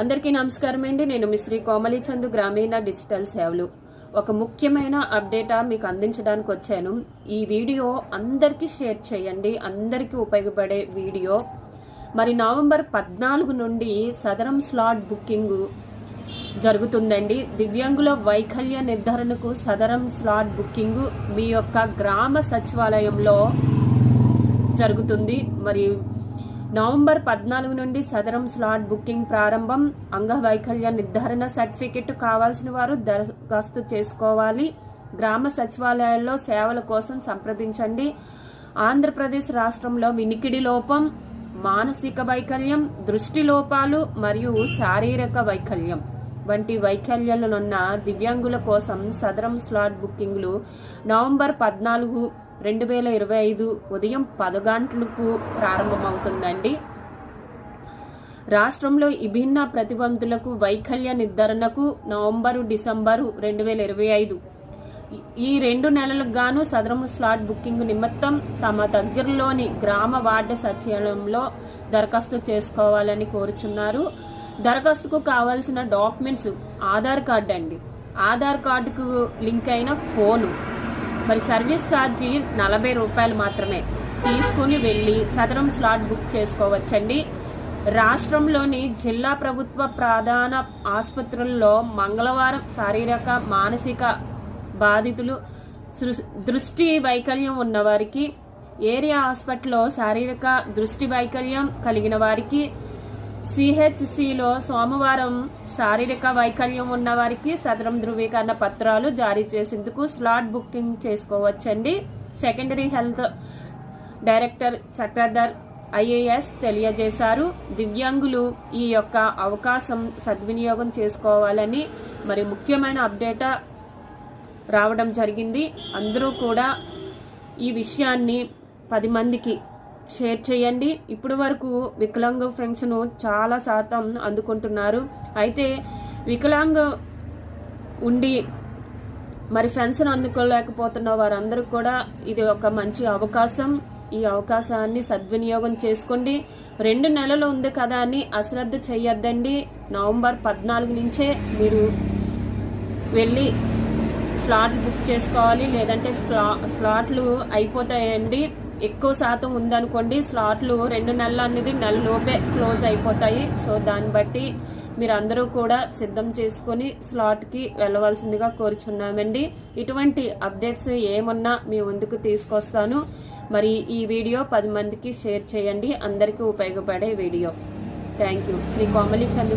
అందరికీ నమస్కారం అండి. నేను మీ శ్రీ కోమలి చందు గ్రామీణ డిజిటల్ సేవలు. ఒక ముఖ్యమైన అప్డేటా మీకు అందించడానికి వచ్చాను. ఈ వీడియో అందరికీ షేర్ చేయండి. అందరికీ ఉపయోగపడే వీడియో. మరి నవంబర్ పద్నాలుగు నుండి సదరం స్లాట్ బుకింగ్ జరుగుతుందండి. దివ్యాంగుల వైకల్య నిర్ధారణకు సదరం స్లాట్ బుకింగ్ మీ యొక్క గ్రామ సచివాలయంలో జరుగుతుంది. మరి నవంబర్ పద్నాలుగు నుండి సదరం స్లాట్ బుకింగ్ ప్రారంభం అంగవైకల్య నిర్ధారణ సర్టిఫికెట్ కావాల్సిన వారు దరఖాస్తు చేసుకోవాలి. గ్రామ సచివాలయాల్లో సేవల కోసం సంప్రదించండి. ఆంధ్రప్రదేశ్ రాష్ట్రంలో వినికిడి లోపం మానసిక వైకల్యం దృష్టి లోపాలు మరియు శారీరక వైకల్యం. వంటి వైకల్యాలున్న దివ్యాంగుల కోసం సదరం స్లాట్ బుకింగ్లు నవంబర్ పద్నాలుగు రెండు వేల ఇరవై ఐదు ఉదయం పది గంటలకు ప్రారంభమవుతుందండి. రాష్ట్రంలో విభిన్న ప్రతిబంధులకు వైకల్య నిర్ధారణకు నవంబరు డిసెంబరు రెండు వేల ఇరవై ఐదు. ఈ రెండు నెలలకు గాను సదరము స్లాట్ బుకింగ్ నిమిత్తం తమ దగ్గరలోని గ్రామ వార్డు సచివాలయంలో దరఖాస్తు చేసుకోవాలని కోరుచున్నారు. దరఖాస్తుకు కావాల్సిన డాక్యుమెంట్స్ ఆధార్ కార్డు అండి. ఆధార్ కార్డుకు లింక్ అయిన ఫోను. మరి సర్వీస్ ఛార్జీ నలభై రూపాయలు మాత్రమే. తీసుకుని వెళ్ళి సదరం స్లాట్ బుక్ చేసుకోవచ్చండి. రాష్ట్రంలోని జిల్లా ప్రభుత్వ ప్రధాన ఆసుపత్రుల్లో మంగళవారం శారీరక మానసిక బాధితులు దృష్టి వైకల్యం ఉన్నవారికి ఏరియా హాస్పిటల్లో శారీరక దృష్టి వైకల్యం కలిగిన వారికి సిహెచ్సిలో సోమవారం శారీరక వైకల్యం ఉన్న వారికి సదరం ధృవీకరణ పత్రాలు జారీ చేసేందుకు స్లాట్ బుకింగ్ చేసుకోవచ్చండి. Secondary health director Chakradhar IAS తెలియజేశారు. దివ్యాంగులు ఈ యొక్క అవకాశం సద్వినియోగం చేసుకోవాలని మరి ముఖ్యమైన అప్డేట్ రావడం జరిగింది. అందరూ కూడా ఈ విషయాన్ని పది మందికి షేర్ చేయండి. ఇప్పటి వరకు వికలాంగ ఫ్రెండ్స్ను చాలా శాతం అందుకుంటున్నారు. అయితే వికలాంగ ఉండి మరి ఫ్రెండ్స్ను అందుకోలేకపోతున్న వారందరూ కూడా ఇది ఒక మంచి అవకాశం. ఈ అవకాశాన్ని సద్వినియోగం చేసుకోండి. రెండు నెలలు ఉంది కదా అని అశ్రద్ధ చేయొద్దండి. నవంబర్ పద్నాలుగు నుంచే మీరు వెళ్ళి స్లాట్లు బుక్ చేసుకోవాలి. లేదంటే స్లా స్లాట్లు అయిపోతాయండి. ఎక్కువ శాతం ఉందనుకోండి స్లాట్లు రెండు నెలలు అనేది నెల లోపే క్లోజ్ అయిపోతాయి. సో దాన్ని బట్టి మీరు అందరూ కూడా సిద్ధం చేసుకుని స్లాట్కి వెళ్ళవలసిందిగా కోరుచున్నామండి. ఇటువంటి అప్డేట్స్ ఏమున్నా మీ ముందుకు తీసుకొస్తాను. మరి ఈ వీడియో పది మందికి షేర్ చేయండి. అందరికీ ఉపయోగపడే video. Thank you. Shri Komali Chandra